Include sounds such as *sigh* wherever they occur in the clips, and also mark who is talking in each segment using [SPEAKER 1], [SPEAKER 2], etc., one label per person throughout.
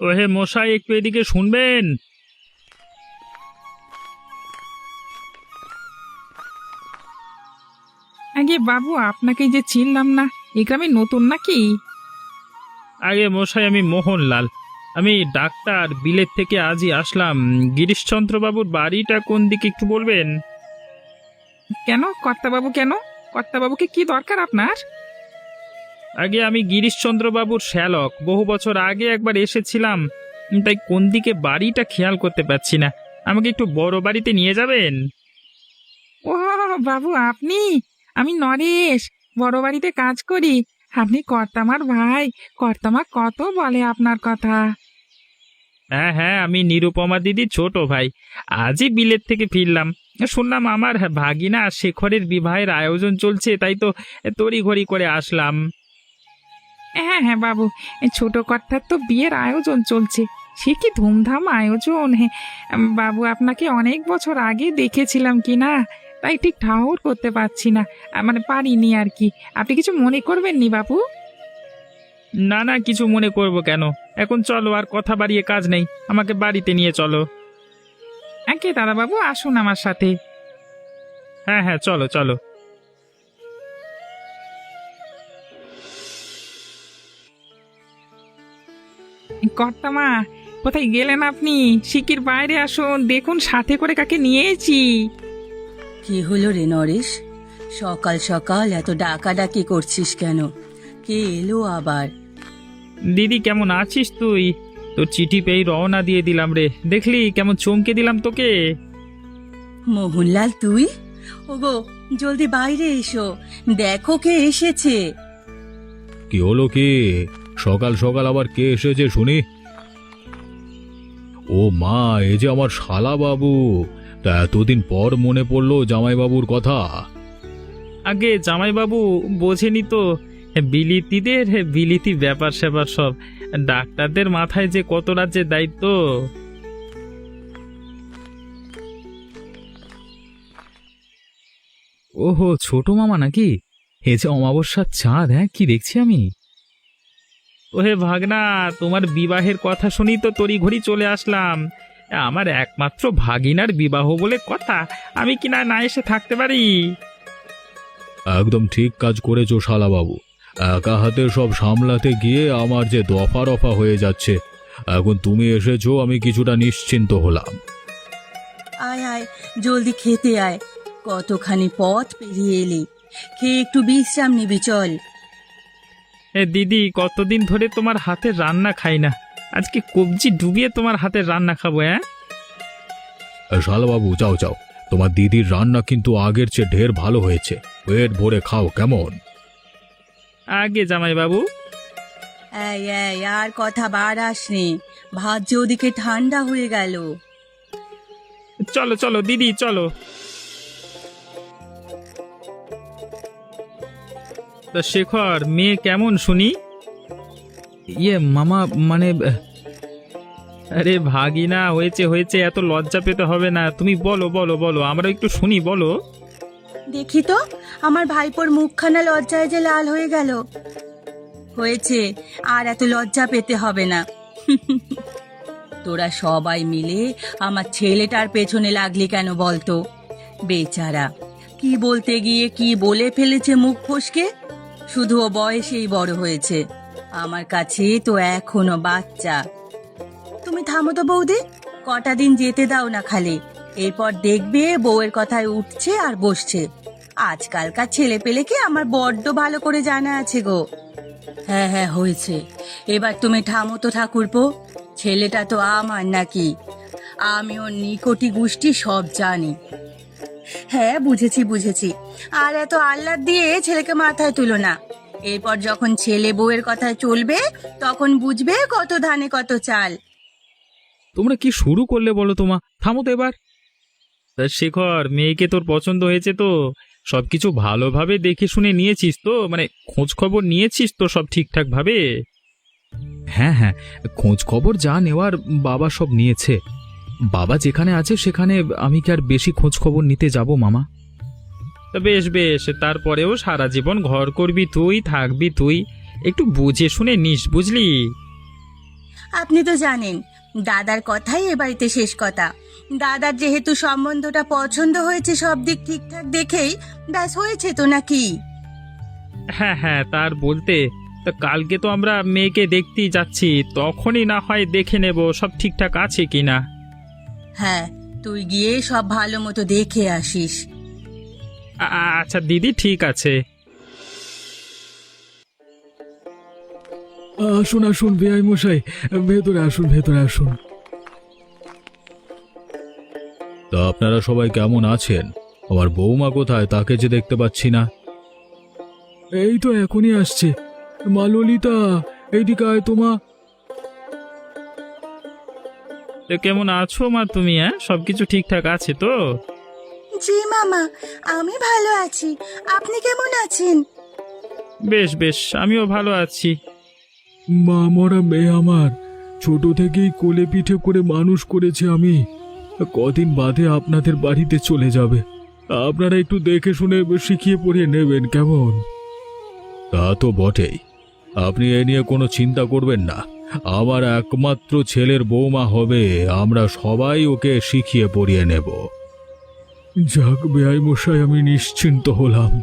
[SPEAKER 1] ও হে মশাই একটু এদিকে শুনবেন।
[SPEAKER 2] আগে বাবু আপনাকে যে চিনলাম না এই গ্রামে নতুন নাকি?
[SPEAKER 1] আগে মশাই আমি মোহনলাল। আমি ডাক্তার বিলেত থেকে আজই আসলাম। গিরিশচন্দ্রবাবুর বাড়িটা কোন দিকে একটু বলবেন?
[SPEAKER 2] কেন? কর্তাবাবু কেন? কর্তাবাবুকে কি দরকার আপনার?
[SPEAKER 1] আগে আমি গিরিশচন্দ্রবাবুর শ্যালক। বহু বছর আগে একবার এসেছিলাম। তাই কোন দিকে বাড়িটা খেয়াল করতে পারছি না। আমাকে একটু বড় বাড়িতে নিয়ে যাবেন?
[SPEAKER 2] ও বাবু আপনি? আমি নরেশ। বড় বাড়িতে কাজ করি। আপনি কর্তামার ভাই। কর্তামা কত বলে আপনার কথা?
[SPEAKER 1] হ্যাঁ হ্যাঁ আমি নিরুপমা দিদি ছোট ভাই। আজই বিলেত থেকে ফিরলাম। শুনলাম আমার ভাগিনা শেখরের বিবাহের আয়োজন চলছে তাই তো তড়িঘড়ি করে আসলাম।
[SPEAKER 2] হ্যাঁ হ্যাঁ বাবু এই ছোট কর্তার তো বিয়ের আয়োজন চলছে। সে কি ধুমধাম আয়োজন হ্যাঁ বাবু আপনাকে অনেক বছর আগে দেখেছিলাম কি না? তাই ঠিক ঠাউর করতে পারছি না মানে পারিনি আর কি। আপনি কিছু মনে করবেন নি বাবু?
[SPEAKER 1] না না কিছু মনে করব কেন? এখন চলো আর কথা বাড়িয়ে কাজ নেই। আমাকে বাড়িতে নিয়ে চলো।
[SPEAKER 2] আগে দাদা বাবু আসুন আমার সাথে।
[SPEAKER 1] হ্যাঁ হ্যাঁ চলো চলো।
[SPEAKER 2] কর্তামা কোথায় গেলেন আপনি? শিকির বাইরে আসুন দেখুন সাথে করে কাকে নিয়েছি।
[SPEAKER 3] কি হলো রে নরেশ? সকাল সকাল এত ডাকাডাকি করছিস কেন? কে এলো আবার?
[SPEAKER 1] দিদি কেমন আছিস তুই? তোর চিঠি পেয়ে রওনা দিয়ে দিলাম রে। দেখলি কেমন চমকে দিলাম তোকে।
[SPEAKER 3] মোহনলাল তুই? ওগো জলদি বাইরে এসো। দেখো কে এসেছে।
[SPEAKER 4] কি হলো কি? সকাল সকাল আবার কে এসেছে শুনি? ও মা এ যে আমার শালা বাবু। তা এতদিন পর মনে পড়ল জামাইবাবুর কথা।
[SPEAKER 1] আগে জামাইবাবু বোঝেনি তো বিলিতিদের বিলিতি ব্যাপার স্যাপার সব। ডাক্তারদের মাথায় যে কত রাজ্যের দায়িত্ব।
[SPEAKER 5] ওহো ছোট মামা নাকি? এ যে অমাবস্যার চাঁদ হ্যাঁ কি দেখছি আমি?
[SPEAKER 1] ওহে ভাগনা তোমার বিবাহের কথা শুনি তো তড়ি ঘড়ি চলে আসলাম। আমার একমাত্র ভাগিনার বিবাহ বলে কথা আমি কি না না এসে থাকতে পারি?
[SPEAKER 4] একদম ঠিক কাজ করেছ শালাবাবু। একা হাতে সব সামলাতে গিয়ে আমার যে দফা রফা হয়ে যাচ্ছে এখন তুমি এসেছ আমি কিছুটা নিশ্চিন্ত হলাম।
[SPEAKER 3] আয় আয় জলদি খেতে আয়। কতখানি পথ পেরিয়ে এলি। খেয়ে একটু বিশ্রাম নিবি চল।
[SPEAKER 1] এ দিদি কতদিন ধরে তোমার হাতের রান্না খাই না। আজকে কবজি ডুবিয়ে তোমার হাতের রান্না খাব হ্যাঁ
[SPEAKER 4] শালা বাবু যাও যাও। তোমার দিদির রান্না কিন্তু আগের চেয়ে ঢের ভালো হয়েছে। পেট ভরে খাও কেমন?
[SPEAKER 1] আগে জামাইবাবু।
[SPEAKER 3] এই এই আর কথা বাড়াস নে ভাত যে ওদিকে ঠান্ডা হয়ে গেল।
[SPEAKER 1] চলো চলো দিদি চলো। তা শেখর, মেয়ে কেমন শুনি?
[SPEAKER 5] ইয়ে মামা মানে
[SPEAKER 1] আরে ভাগিনা, হয়েছে হয়েছে, এত লজ্জা পেতে হবে না। তুমি বলো বলো বলো, আমরা একটু শুনি, বলো।
[SPEAKER 3] দেখি তো, আমার ভাইপোর মুখখানা লজ্জায় যে লাল হয়ে গেল। হয়েছে, আর এত লজ্জা পেতে হবে না। *laughs* তোরা সবাই মিলে আমার ছেলেটার পেছনে লাগলি কেন বলতো? বেচারা, কি বলতে গিয়ে কি বলে ফেলেছে মুখ ফসকে? শুধু ও বয়সেই বড় হয়েছে। আমার কাছে তো এখনও বাচ্চা। তুমি থামো তো বৌদি। কটা দিন যেতে দাও না খালি। এরপর দেখবে বউয়ের কথায় উঠছে আর বসছে। আজকালকার ছেলে পেলেকে আমার বড্ড ভালো করে জানা আছে গো। হ্যাঁ হ্যাঁ হয়েছে। এবার তুমি থামো তো ঠাকুরপো। ছেলেটা তো আমার নাকি। আমি ওর নিকটি গোষ্ঠী সব জানি। হ্যাঁ বুঝেছি বুঝেছি। আর এত আহ্লাদ দিয়ে ছেলেকে মাথায় তুলো না। এরপর যখন ছেলে বউয়ের কথায় চলবে, তখন বুঝবে কত ধানে কত চাল।
[SPEAKER 5] তোমরা কি শুরু করলে বলো তোমা থামো তো এবার।
[SPEAKER 1] তা শেখর, মেয়েকে তোর পছন্দ হয়েছে তো? সবকিছু ভালোভাবে দেখে শুনে নিয়েছিস তো? মানে খোঁজ খবর নিয়েছিস তো সব ঠিকঠাক ভাবে
[SPEAKER 5] হ্যাঁ হ্যাঁ খোঁজ খবর যা নেওয়ার বাবা সব নিয়েছে। বাবা যেখানে আছে সেখানে আমি কি আর বেশি খোঁজ খবর নিতে যাব মামা?
[SPEAKER 1] তা বেশ বেশ তারপরেও সারা জীবন ঘর করবি তুই থাকবি তুই একটু বুঝে শুনে নিস বুঝলি?
[SPEAKER 3] আপনি তো জানেন দাদার কথাই এ বাড়িতে শেষ কথা। দাদার যেহেতু সম্বন্ধটা পছন্দ হয়েছে সব দিক ঠিকঠাক দেখেই ব্যাস হয়েছে তো নাকি?
[SPEAKER 1] হ্যাঁ হ্যাঁ তার বলতে তা কালকে তো আমরা মেয়েকে দেখতেই যাচ্ছি তখনই না হয় দেখে নেব সব ঠিকঠাক আছে কিনা।
[SPEAKER 3] হ্যাঁ তুই গিয়ে সব ভালো মতো দেখে আসিস।
[SPEAKER 1] আ- আচ্ছা দিদি ঠিক আছে।
[SPEAKER 4] আসুন আসুন বেআই মশাই ভেতরে আসুন ভেতরে আসুন। তা আপনারা সবাই কেমন আছেন? আমার বৌমা কোথায়? তাকে যে দেখতে পাচ্ছি না। এই তো এখনই আসছে। মা ললিতা এইদিকে আয় তোমা
[SPEAKER 1] তো কেমন আছো মা তুমি হ্যাঁ? সব কিছু ঠিকঠাক আছে তো?
[SPEAKER 3] জি মামা আমি ভালো আছি। আপনি কেমন আছেন?
[SPEAKER 1] বেশ বেশ আমিও ভালো আছি।
[SPEAKER 4] মা মরা মেয়ে আমার ছোট থেকেই কোলে পিঠে করে মানুষ করেছে আমি। কদিন বাদে আপনাদের বাড়িতে চলে যাবে। আপনারা একটু দেখে শুনে শিখিয়ে পড়িয়ে নেবেন কেমন। তা তো বটেই। আপনি এ নিয়ে কোনো চিন্তা করবেন না। আমার একমাত্র ছেলের বৌমা হবে, আমরা সবাই ওকে শিখিয়ে পড়িয়ে নেব। যাক বেআই মশাই আমি নিশ্চিন্ত হলাম।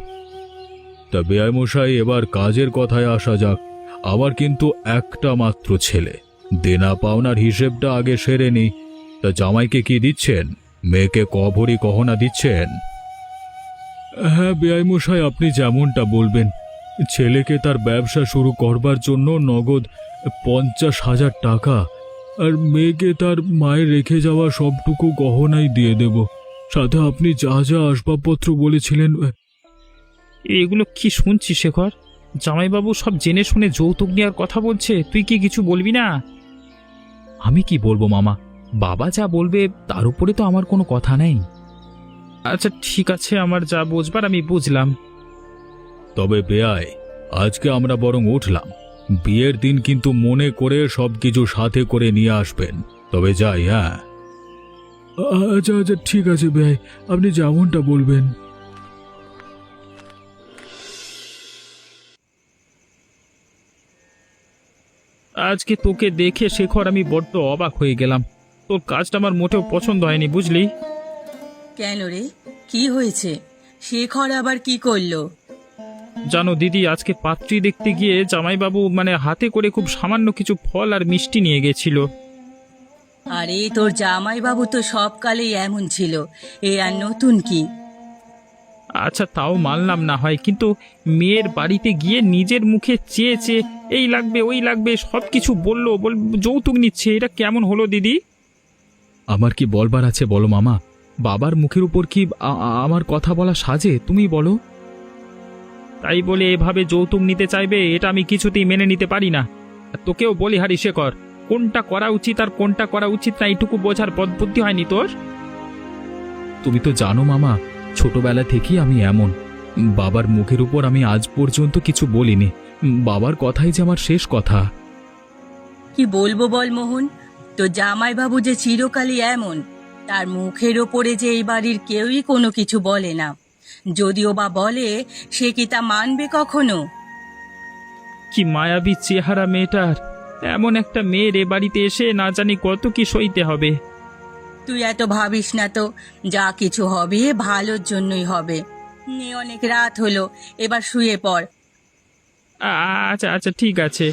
[SPEAKER 4] তা বেআই মশাই এবার কাজের কথায় আসা যাক। আমার কিন্তু একটা মাত্র ছেলে। দেনা পাওনার হিসেবটা আগে সেরে নি। তা জামাইকে কি দিচ্ছেন? মেয়েকে কভরি গহনা দিচ্ছেন? হ্যাঁ বেআই মশাই আপনি যেমনটা বলবেন। ছেলেকে তার ব্যবসা শুরু করবার জন্য নগদ পঞ্চাশ হাজার টাকা আর মেয়েকে তার মায়ের রেখে যাওয়া সবটুকু গহনাই দিয়ে দেব। সাথে আপনি যা যা আসবাবপত্র বলেছিলেন
[SPEAKER 1] এগুলো কি শুনছি শেখর? জামাইবাবু সব জেনে শুনে যৌতুক নেওয়ার কথা বলছে তুই কি কিছু বলবি না?
[SPEAKER 5] আমি কি বলব মামা? বাবা যা বলবে তার উপরে তো আমার কোনো কথা নেই।
[SPEAKER 1] আচ্ছা ঠিক আছে আমার যা বুঝবার আমি বুঝলাম।
[SPEAKER 4] তবে বেয়াই আজকে আমরা বরং উঠলাম। বিয়ের দিন কিন্তু মনে করে সব কিছু সাথে করে নিয়ে আসবেন। তবে যাই হ্যাঁ? আচ্ছা আচ্ছা ঠিক আছে ভাই আপনি যেমনটা বলবেন।
[SPEAKER 1] আজকে তোকে দেখে শেখর আমি বড্ড অবাক হয়ে গেলাম। তোর কাজটা আমার মোটেও পছন্দ হয়নি বুঝলি?
[SPEAKER 3] কেন রে? কি হয়েছে? শেখর আবার কি করল?
[SPEAKER 1] জানো দিদি আজকে পাত্রী দেখতে গিয়ে জামাইবাবু মানে হাতে করে খুব সামান্য কিছু ফল আর মিষ্টি নিয়ে গেছিল।
[SPEAKER 3] আরে তোর জামাইবাবু তো সব কালেই এমন ছিল। এ আর নতুন কি?
[SPEAKER 1] আচ্ছা তাও মানলাম না হয় কিন্তু মেয়ের বাড়িতে গিয়ে নিজের মুখে চেয়ে চেয়ে এই লাগবে ওই লাগবে সব কিছু বলল বল যৌতুক নিচ্ছে এটা কেমন হলো দিদি?
[SPEAKER 5] আমার কি বলবার আছে বলো মামা? বাবার মুখের উপর কি আ- আ- আমার কথা বলা সাজে তুমি বলো।
[SPEAKER 1] তাই বলে এভাবে যৌতুক নিতে চাইবে এটা আমি কিছুতেই মেনে নিতে পারি না। আর তোকেও বলি হারি শেখর কোনটা করা উচিত আর কোনটা করা উচিত না এইটুকু বোঝার পদ বুদ্ধি হয়নি তোর?
[SPEAKER 5] তুমি তো জানো মামা ছোটবেলা থেকেই আমি এমন। বাবার মুখের উপর আমি আজ পর্যন্ত কিছু বলিনি। বাবার কথাই যে আমার শেষ কথা।
[SPEAKER 3] কি বলব বল মোহন তো জামাই বাবু যে চিরকালই এমন তার মুখের ওপরে যে এই বাড়ির কেউই কোনো কিছু বলে না। যদিও বা বলে সে কি তা মানবে কখনো?
[SPEAKER 1] কি মায়াবী চেহারা মেয়েটার। এমন একটা মেয়ের এ বাড়িতে এসে না জানি কত কি সইতে হবে।
[SPEAKER 3] তুই এত ভাবিস না তো যা কিছু হবে ভালোর জন্যই হবে। নে অনেক রাত হলো এবার শুয়ে পড়।
[SPEAKER 1] আচ্ছা আচ্ছা ঠিক আছে।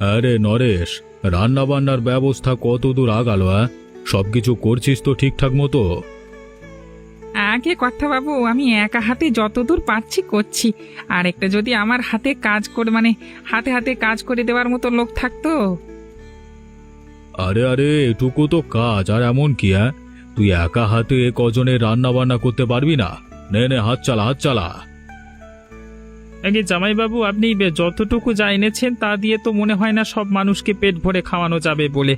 [SPEAKER 4] আরে নরেশ রান্না বান্নার ব্যবস্থা কত দূর আগালো হ্যাঁ? সবকিছু করছিস তো ঠিকঠাক মতো?
[SPEAKER 2] আগে কথা বাবু আমি একা হাতে যতদূর পারছি করছি। আর একটা যদি আমার হাতে কাজ করে মানে হাতে হাতে কাজ করে দেওয়ার মতো লোক থাকতো?
[SPEAKER 4] আরে আরে এটুকু তো কাজ আর এমন কি হ্যাঁ তুই একা হাতে এ কজনের রান্না বান্না করতে পারবি না? নে নে হাত চালা হাত চালা।
[SPEAKER 1] আগে জামাইবাবু আপনি বে- যতটুকু যা এনেছেন তা দিয়ে তো মনে হয় না সব মানুষকে পেট ভরে খাওয়ানো যাবে বলে।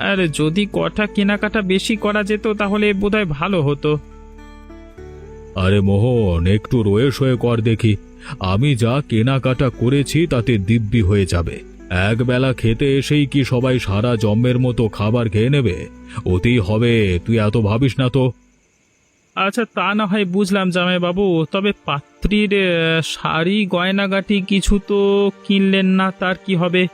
[SPEAKER 1] আর যদি কটা কেনাকাটা বেশি করা যেত তাহলে বোধহয় ভালো হতো।
[SPEAKER 4] আরে মোহন একটু রয়ে সয়ে কর দেখি। আমি যা কেনাকাটা করেছি তাতে দিব্যি হয়ে যাবে। এক বেলা খেতে এসেই কি সবাই সারা জম্মের মতো খাবার খেয়ে নেবে? ওতেই হবে তুই এত ভাবিস না তো।
[SPEAKER 1] আচ্ছা তা না হয় বুঝলাম জামাইবাবু তবে পাত্রীর আহ, শাড়ি গয়নাগাটি কিছু তো কিনলেন না তার কি হবে?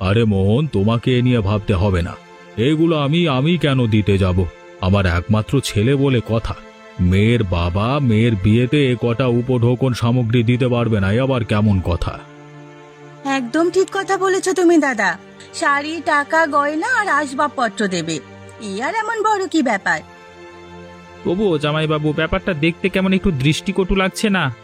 [SPEAKER 4] আরে মোহন তোমাকে এ নিয়ে ভাবতে হবে না। এগুলো আমি আমি কেন দিতে যাব? আমার একমাত্র ছেলে বলে কথা। মেয়ের বাবা মেয়ের বিয়েতে এ কটা উপঢৌকন সামগ্রী দিতে পারবে না এ আবার কেমন কথা?
[SPEAKER 3] একদম ঠিক কথা বলেছ তুমি দাদা। শাড়ি টাকা গয়না আর আসবাবপত্র দেবে। এ আর এমন বড় কি ব্যাপার?
[SPEAKER 1] তবুও জামাইবাবু ব্যাপারটা দেখতে কেমন একটু দৃষ্টিকটু লাগছে না?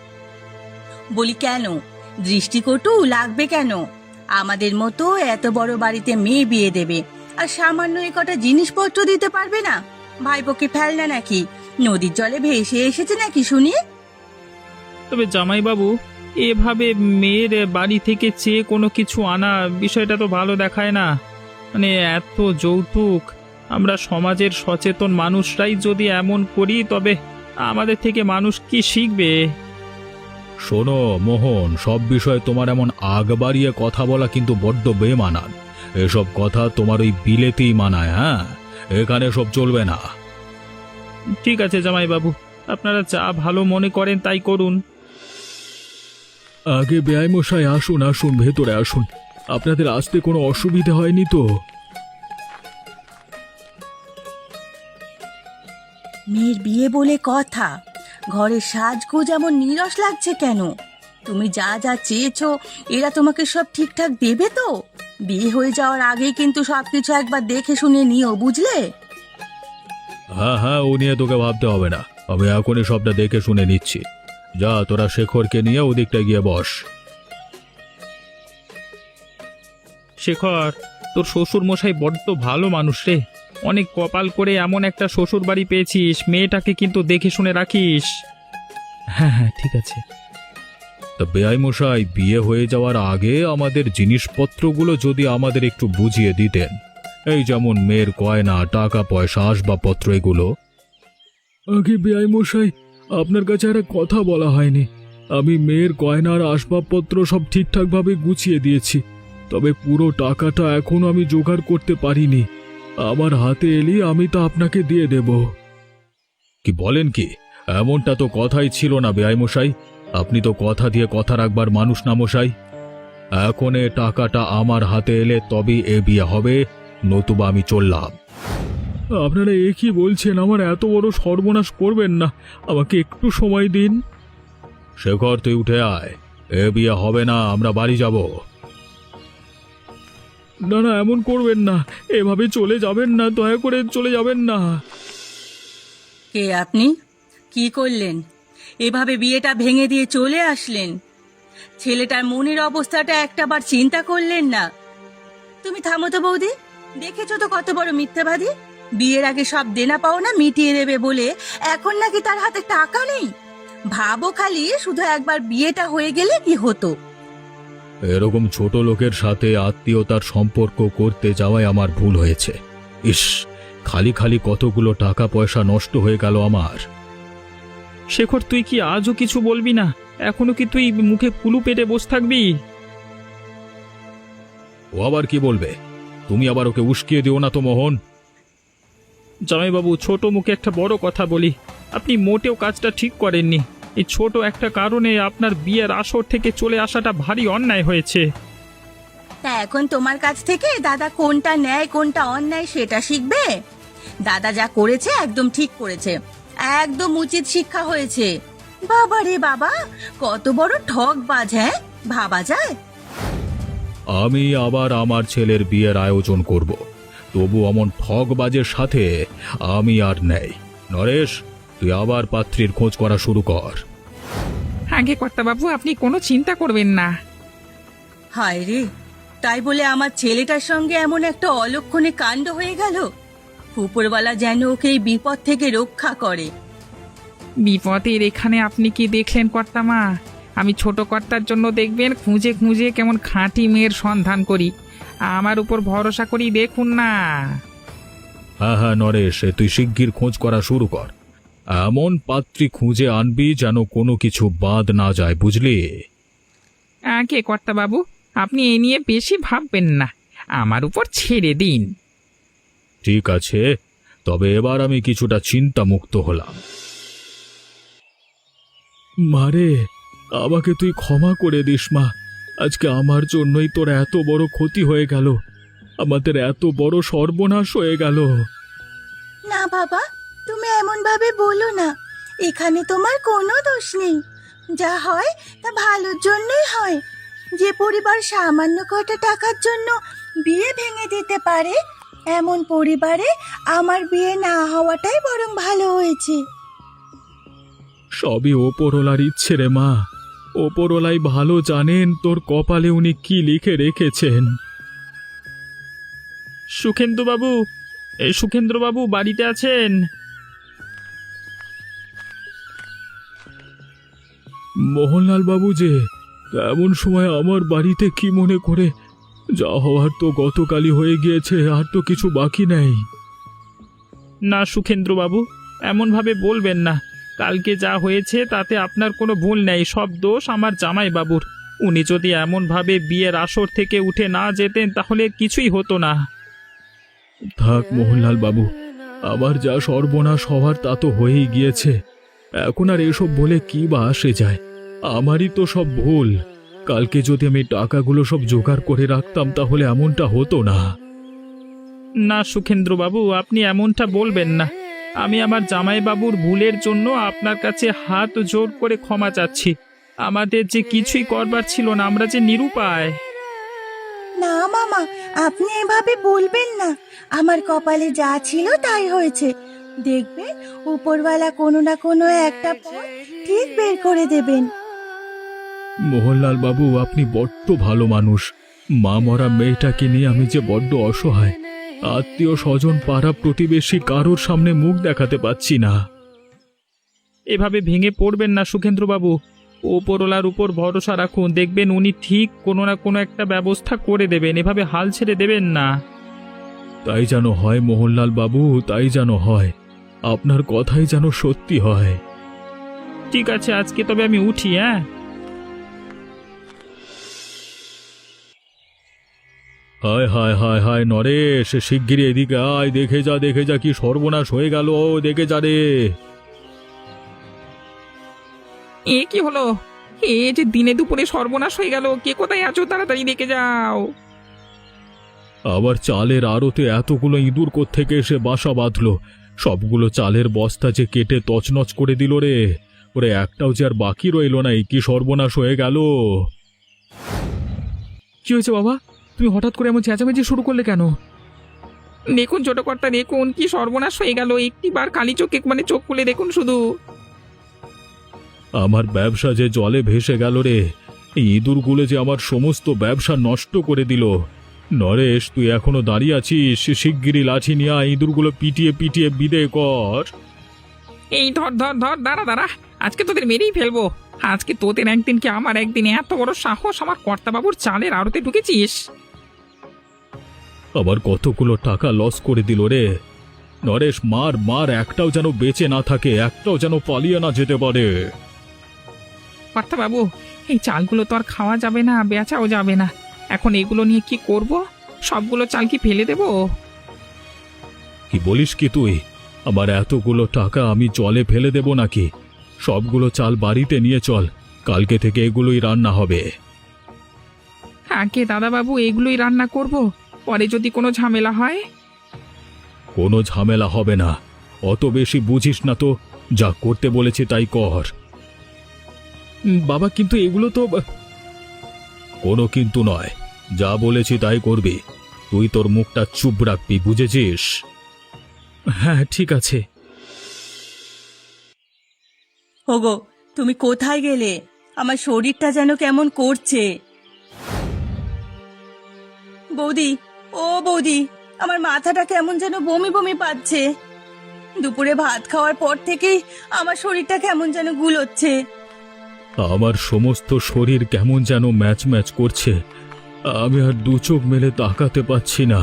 [SPEAKER 3] বলি কেন? দৃষ্টিকটু লাগবে কেন? আমাদের মতো এত বড় বাড়িতে মেয়ে বিয়ে দেবে। আর সামান্য এ কটা জিনিসপত্র দিতে পারবে না? ভাইপোকে ফেলনা নাকি? নদীর জলে ভেসে এসেছে নাকি শুনি?
[SPEAKER 1] তবে জামাইবাবু, এভাবে মেয়ের বাড়ি থেকে চেয়ে কোনো কিছু আনা বিষয়টা তো ভালো দেখায় না। মানে এত যৌতুক। আমরা সমাজের সচেতন মানুষরাই যদি এমন করি, তবে আমাদের থেকে মানুষ কি শিখবে?
[SPEAKER 4] শোনো মোহন সব বিষয়ে তোমার এমন আগ বাড়িয়ে কথা বলা কিন্তু বড্ড বেমানান। এসব কথা তোমার ওই বিলেতেই মানায় হ্যাঁ? এখানে সব চলবে না।
[SPEAKER 1] ঠিক আছে জামাইবাবু আপনারা যা ভালো মনে করেন তাই করুন।
[SPEAKER 6] আগে বেআই আসুন আসুন ভেতরে আসুন। আপনাদের আসতে কোনো অসুবিধা হয়নি তো?
[SPEAKER 3] মেয়ের বিয়ে বলে কথা। ঘরের সাজগোজ এমন নিরস লাগছে কেন? তুমি যা যা চেয়েছো এরা তোমাকে সব ঠিকঠাক দেবে তো? বিয়ে হয়ে যাওয়ার আগেই কিন্তু সবকিছু একবার দেখে শুনে নিও বুঝলে?
[SPEAKER 4] হ্যাঁ হ্যাঁ ও নিয়ে তোকে ভাবতে হবে না। আমি এখনই সবটা দেখে শুনে নিচ্ছি। যা তোরা শেখরকে নিয়ে ওদিকটা গিয়ে বস।
[SPEAKER 1] শেখর তোর শ্বশুর মশাই বড্ড ভালো মানুষ রে। অনেক কপাল করে এমন একটা শ্বশুর বাড়ি পেয়েছিস মেয়েটাকে কিন্তু দেখে শুনে রাখিস। হ্যাঁ হ্যাঁ ঠিক আছে।
[SPEAKER 4] তা বেআই মশাই বিয়ে হয়ে যাওয়ার আগে আমাদের জিনিসপত্রগুলো যদি আমাদের একটু বুঝিয়ে দিতেন। এই যেমন মেয়ের গয়না টাকা পয়সা আসবাবপত্র এগুলো।
[SPEAKER 6] আগে বেআই মশাই আপনার কাছে একটা কথা বলা হয়নি। আমি মেয়ের গয়নার আসবাবপত্র সব ঠিকঠাকভাবে গুছিয়ে দিয়েছি। তবে পুরো টাকাটা এখনও আমি জোগাড় করতে পারিনি। আমার হাতে এলি আমি তা আপনাকে দিয়ে দেব।
[SPEAKER 4] কি বলেন কি? এমনটা তো কথাই ছিল না বেআই মশাই। আপনি তো কথা দিয়ে কথা রাখবার মানুষ না মশাই। এখন এ টাকাটা আমার হাতে এলে তবেই এ বিয়ে হবে নতুবা আমি চললাম।
[SPEAKER 6] আপনারা এ কি বলছেন? আমার এত বড় সর্বনাশ করবেন না। আমাকে একটু সময় দিন।
[SPEAKER 4] সে শেখর তুই উঠে আয়। এ বিয়ে হবে না আমরা বাড়ি যাব।
[SPEAKER 6] না না, এমন করবেন না। এভাবে চলে যাবেন না, দয়া করে চলে যাবেন না।
[SPEAKER 3] কে আপনি? কি করলেন? এভাবে বিয়েটা ভেঙে দিয়ে চলে আসলেন? ছেলেটার মনের অবস্থাটা একটাবার চিন্তা করলেন না? তুমি থামো তো বৌদি। দেখেছ তো কত বড় মিথ্যাবাদী? বিয়ের আগে সব দেনা পাওনা মিটিয়ে দেবে বলে এখন নাকি তার হাতে টাকা নেই? ভাবো খালি, শুধু একবার বিয়েটা হয়ে গেলে কি হতো?
[SPEAKER 4] এরকম ছোট লোকের সাথে আত্মীয়তার সম্পর্ক করতে যাওয়ায় আমার ভুল হয়েছে। ইস খালি খালি কতগুলো টাকা পয়সা নষ্ট হয়ে গেল আমার।
[SPEAKER 1] শেখর তুই কি আজও কিছু বলবি না? এখনও কি তুই মুখে কুলু পেটে বসে থাকবি?
[SPEAKER 4] ও আবার কি বলবে? তুমি আবার ওকে উস্কিয়ে দিও না তো মোহন।
[SPEAKER 1] জামাইবাবু ছোট মুখে একটা বড় কথা বলি। আপনি মোটেও কাজটা ঠিক করেননি। এই ছোট একটা কারণে আপনার বিয়ের আসর থেকে চলে আসাটা ভারী অন্যায় হয়েছে।
[SPEAKER 3] তা এখন তোমার কাছ থেকে দাদা কোনটা ন্যায় কোনটা অন্যায় সেটা শিখবে? দাদা যা করেছে একদম ঠিক করেছে। একদম উচিত শিক্ষা হয়েছে। বাবা রে বাবা কত বড় ঠক বাজ হ্যাঁ? ভাবা যায়?
[SPEAKER 4] আমি আবার আমার ছেলের বিয়ের আয়োজন করব। তবু অমন ঠকবাজের সাথে আমি আর নেই। নরেশ তুই আবার পাত্রীর খোঁজ করা শুরু কর।
[SPEAKER 2] আগে কর্তাবাবু আপনি কোনো চিন্তা করবেন না।
[SPEAKER 3] হায় রে তাই বলে আমার ছেলেটার সঙ্গে এমন একটা অলক্ষণে কাণ্ড হয়ে গেল? উপরওয়ালা যেন ওকে এই বিপদ থেকে রক্ষা করে।
[SPEAKER 2] বিপদের এখানে আপনি কি দেখলেন কর্তামা? আমি ছোট কর্তার জন্য দেখবেন খুঁজে খুঁজে কেমন খাঁটি মেয়ের সন্ধান করি। আমার উপর ভরসা করি দেখুন না।
[SPEAKER 4] হ্যাঁ হ্যাঁ নরেশ তুই শিগগির খোঁজ করা শুরু কর। এমন পাত্রী খুঁজে আনবি যেন কোনো কিছু বাদ না যায় বুঝলি?
[SPEAKER 2] আগে কর্তাবাবু? আপনি এ নিয়ে বেশি ভাববেন না। আমার উপর ছেড়ে দিন।
[SPEAKER 4] ঠিক আছে
[SPEAKER 5] তবে এবার আমি কিছুটা চিন্তামুক্ত হলাম।
[SPEAKER 4] মারে আমাকে তুই ক্ষমা করে দিস মা। আজকে আমার জন্যই তোর এত বড় ক্ষতি হয়ে গেল। আমাদের এত বড় সর্বনাশ হয়ে গেল।
[SPEAKER 3] না বাবা। তুমি এমন ভাবে বলো না। এখানে তোমার কোনো দোষ নেই। যা হয় তা ভালোর জন্যই হয়। যে পরিবার সামান্য কটা টাকার জন্য বিয়ে ভেঙে দিতে পারে, এমন পরিবারে আমার বিয়ে না হওয়াটাই বরং ভালো হয়েছে।
[SPEAKER 4] সবই ওপরওয়ালার ইচ্ছে রে মা। ওপরওয়ালাই ভালো জানেন তোর কপালে উনি কি লিখে রেখেছেন।
[SPEAKER 1] সুখেন্দ্র বাবু, এই সুখেন্দ্র বাবু বাড়িতে আছেন?
[SPEAKER 4] মোহনলাল বাবু যে এমন সময় আমার বাড়িতে কি মনে করে? যা হওয়ার তো গতকালই হয়ে গিয়েছে আর তো কিছু বাকি নেই।
[SPEAKER 1] না সুখেন্দ্র বাবু এমনভাবে বলবেন না। কালকে যা হয়েছে তাতে আপনার কোনো ভুল নেই সব দোষ আমার জামাই বাবুর। উনি যদি এমনভাবে বিয়ের আসর থেকে উঠে না যেতেন তাহলে কিছুই হতো না।
[SPEAKER 4] থাক মোহনলাল বাবু আবার যা সর্বনাশ হওয়ার তা তো হয়েই গিয়েছে। এখন আর এসব বলে কি বা আসে যায়? আমারই তো সব ভুল। কালকে যদি আমি টাকাগুলো সব জোগাড় করে রাখতাম তাহলে এমনটা হতো না।
[SPEAKER 1] না সুখেন্দ্র বাবু আপনি এমনটা বলবেন না। আমি আমার জামাই বাবুর ভুলের জন্য আপনার কাছে হাত জোর করে ক্ষমা চাচ্ছি। আমাদের যে কিছুই করবার ছিল না আমরা যে নিরুপায়।
[SPEAKER 3] না মামা আপনি এভাবে বলবেন না। আমার কপালে যা ছিল তাই হয়েছে। দেখবেন উপরওয়ালা কোনো না কোনো একটা পথ ঠিক বের করে দেবেন।
[SPEAKER 4] মোহনলাল বাবু, আপনি বড্ড ভালো মানুষ। মা মরা মেয়েটাকে নিয়ে আমি যে বড্ড অসহায়। আত্মীয় স্বজন, পাড়া প্রতিবেশী কারোর সামনে মুখ দেখাতে পাচ্ছি না।
[SPEAKER 1] এভাবে ভেঙে পড়বেন না সুখেন্দ্র বাবু। ওপরওয়ালার উপর ভরসা রাখুন। দেখবেন উনি ঠিক কোনো না কোনো একটা ব্যবস্থা করে দেবেন। এভাবে হাল ছেড়ে দেবেন না।
[SPEAKER 4] তাই যেন হয় মোহনলাল বাবু, তাই যেন হয়। আপনার কথাই যেন সত্যি হয়।
[SPEAKER 1] ঠিক আছে আজকে তবে আমি উঠি হ্যাঁ?
[SPEAKER 4] হায় হায় হায় হায় নরেশ শিগগিরি এদিকে আয় দেখে যা দেখে যা কি সর্বনাশ হয়ে গেল দেখে যা রে।
[SPEAKER 2] এ কি হলো? এ যে দিনে দুপুরে সর্বনাশ হয়ে গেল কে কোথায় আছো? তাড়াতাড়ি দেখে যাও।
[SPEAKER 4] আবার চালের আড়তে এতগুলো ইঁদুর থেকে এসে বাসা বাঁধলো? সবগুলো চালের বস্তা যে কেটে তছনছ করে দিল রে ওরে একটাও যে আর বাকি রইল না এই কি সর্বনাশ হয়ে গেল?
[SPEAKER 2] কি হয়েছে বাবা? তুমি হঠাৎ করে এমন চেঁচামেচি শুরু করলে কেন? দেখুন ছোট কর্তা দেখুন কি সর্বনাশ হয়ে গেল। একটি বার কালি চোখে মানে চোখ খুলে দেখুন শুধু।
[SPEAKER 4] আমার ব্যবসা যে জলে ভেসে গেল রে এই ইঁদুরগুলো যে আমার সমস্ত ব্যবসা নষ্ট করে দিল নরেশ তুই এখনও দাঁড়িয়ে আছিস? শিগগিরি লাঠি নিয়ে আয়, ইঁদুরগুলো পিটিয়ে পিটিয়ে বিদে কর।
[SPEAKER 2] এই ধর ধর ধর দাঁড়া দাঁড়া। আজকে তোদের মেরেই ফেলব। আজকে তোদের একদিন কি আমার একদিন এত বড় সাহস? আমার কর্তাবাবুর চালের আড়তে ঢুকেছিস।
[SPEAKER 4] আবার কতগুলো টাকা লস করে দিল রে। নরেশ মার মার একটাও যেন বেঁচে না থাকে একটাও যেন পালিয়ে না যেতে পারে।
[SPEAKER 2] কর্তাবাবু এই চালগুলো তো আর খাওয়া যাবে না বেচাও যাবে না। এখন এগুলো নিয়ে কি করব? সবগুলো চাল কি ফেলে দেবো?
[SPEAKER 4] কি বলিস কি তুই? আমার এতগুলো টাকা আমি জলে ফেলে দেব নাকি? সবগুলো চাল বাড়িতে নিয়ে চল কালকে থেকে এগুলোই রান্না হবে।
[SPEAKER 2] আগে দাদাবাবু এগুলোই রান্না করব? পরে যদি কোনো ঝামেলা হয়?
[SPEAKER 4] কোনো ঝামেলা হবে না। অত বেশি বুঝিস না তো যা করতে বলেছি তাই কর। বাবা কিন্তু এগুলো তো কোনো কিন্তু নয়। যা বলেছি তাই করবি। তুই তোর মুখটা চুপ রাখবি বুঝেছিস? হ্যাঁ ঠিক আছে।
[SPEAKER 3] ওগো তুমি কোথায় গেলে? আমার শরীরটা যেন কেমন করছে। বৌদি ও বৌদি আমার মাথাটা কেমন যেন বমি বমি পাচ্ছে। দুপুরে ভাত খাওয়ার পর থেকেই আমার শরীরটা কেমন যেন গুলোচ্ছে।
[SPEAKER 4] আমার সমস্ত শরীর কেমন যেন ম্যাচ ম্যাচ করছে। আমি আর দু চোখ মেলে তাকাতে পাচ্ছি না।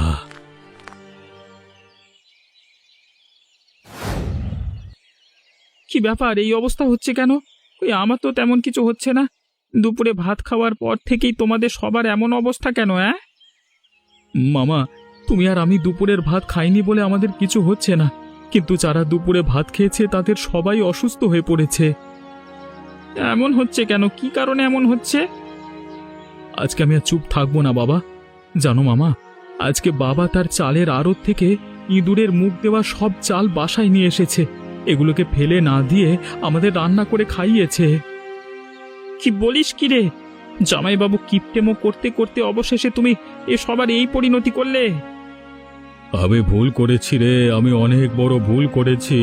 [SPEAKER 1] কি ব্যাপার, এই অবস্থা হচ্ছে কেন? ওই আমার তো তেমন কিছু হচ্ছে না। দুপুরে ভাত খাওয়ার পর থেকেই তোমাদের সবার এমন অবস্থা কেন হ্যাঁ
[SPEAKER 4] মামা, তুমি আর আমি দুপুরের ভাত খাইনি বলে আমাদের কিছু হচ্ছে না। কিন্তু যারা দুপুরে ভাত খেয়েছে, তাদের সবাই অসুস্থ হয়ে পড়েছে।
[SPEAKER 1] এমন হচ্ছে কেন? কি কারণে এমন হচ্ছে?
[SPEAKER 4] আজকে আমি আর চুপ থাকব না বাবা। জানো মামা আজকে বাবা তার চালের আড়ত থেকে ইঁদুরের মুখ দেওয়া সব চাল বাসায় নিয়ে এসেছে। এগুলোকে ফেলে না দিয়ে আমাদের রান্না করে খাইয়েছে।
[SPEAKER 1] কি বলিস কি রে? জামাইবাবু কিপটেমো করতে করতে অবশেষে তুমি এ সবার এই পরিণতি করলে।
[SPEAKER 5] আমি ভুল করেছি রে আমি অনেক বড় ভুল করেছি।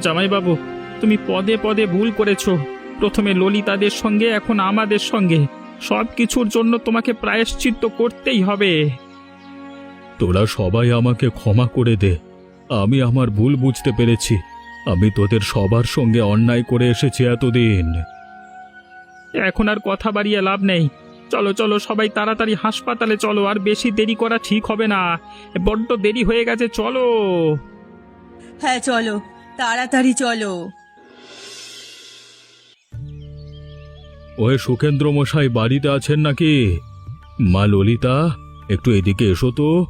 [SPEAKER 1] জামাইবাবু তুমি পদে পদে ভুল করেছ। প্রথমে ললিতাদের সঙ্গে এখন আমাদের সঙ্গে। সব কিছুর জন্য তোমাকে প্রায়শ্চিত্ত করতেই হবে।
[SPEAKER 5] তোরা সবাই আমাকে ক্ষমা করে দে। আমি আমার ভুল বুঝতে পেরেছি। আমি তোদের সবার সঙ্গে অন্যায় করে এসেছি এতদিন।
[SPEAKER 1] এখন আর কথা বাড়িয়ে লাভ নেই। চলো চলো সবাই তাড়াতাড়ি হাসপাতালে চলো আর বেশি দেরি করা ঠিক হবে না। বড্ড দেরি হয়ে গেছে চলো।
[SPEAKER 3] হ্যাঁ চলো তাড়াতাড়ি চলো।
[SPEAKER 5] ওই সুখেন্দ্র মশাই বাড়িতে আছেন নাকি? মা ললিতা, একটু এদিকে এসো তো।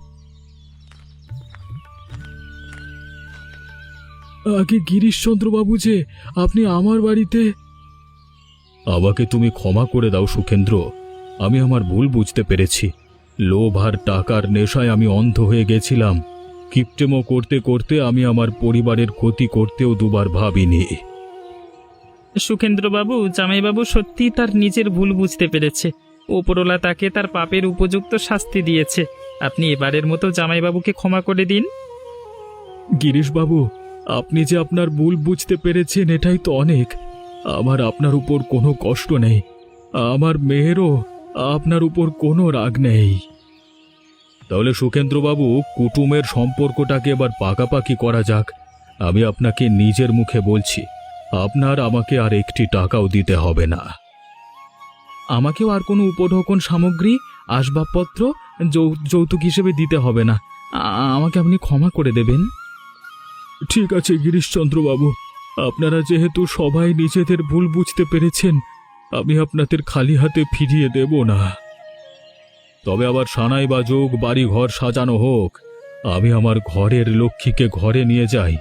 [SPEAKER 4] আগে গিরিশচন্দ্র বাবু যে, আপনি আমার বাড়িতে
[SPEAKER 5] আমাকে তুমি ক্ষমা করে দাও সুখেন্দ্র। আমি আমার ভুল বুঝতে পেরেছি। লোভ আর টাকার নেশায় আমি অন্ধ হয়ে গেছিলাম। কিপটেমো করতে করতে আমি আমার পরিবারের ক্ষতি করতেও দুবার ভাবিনি।
[SPEAKER 1] সুখেন্দ্রবাবু, জামাইবাবু সত্যি তার নিজের ভুল বুঝতে পেরেছে। ওপরওয়ালা তাকে তার পাপের উপযুক্ত শাস্তি দিয়েছে। আপনি এবারের মতো জামাইবাবুকে ক্ষমা করে দিন।
[SPEAKER 4] গিরিশবাবু, আপনি যে আপনার ভুল বুঝতে পেরেছেন এটাই তো অনেক। আমার আপনার উপর কোনো কষ্ট নেই। আমার মেয়েরও আপনার উপর কোনো রাগ নেই।
[SPEAKER 5] তাহলে সুখেন্দ্রবাবু, কুটুমের সম্পর্কটাকে এবার পাকাপাকি করা যাক। আমি আপনাকে নিজের মুখে বলছি। আপনার আমাকে আর একটি টাকাও দিতে হবে না।
[SPEAKER 4] আমাকেও আর কোনো উপঢৌকন সামগ্রী, আসবাবপত্র, যৌ- যৌতুক হিসেবে দিতে হবে না। আমাকে আপনি ক্ষমা করে দেবেন। ঠিক আছে, গিরিশচন্দ্রবাবু। আপনারা যেহেতু সবাই নিজেদের ভুল বুঝতে পেরেছেন, আমি আপনাদের খালি হাতে ফিরিয়ে দেব না।
[SPEAKER 5] তবে আবার সানাই বাজুক বাড়ি ঘর সাজানো হোক। আমি আমার ঘরের লক্ষ্মীকে ঘরে নিয়ে যাই।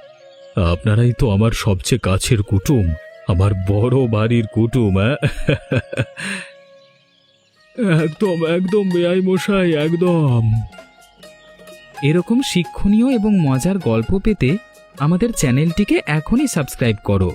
[SPEAKER 5] আপনারাই তো আমার সবচেয়ে কাছের কুটুম, আমার বড় বাড়ির কুটুম
[SPEAKER 4] একদম একদম, বেআই মশাই, একদম।
[SPEAKER 7] এরকম শিক্ষণীয় এবং মজার গল্প পেতে আমাদের চ্যানেলটিকে এখনই সাবস্ক্রাইব করো।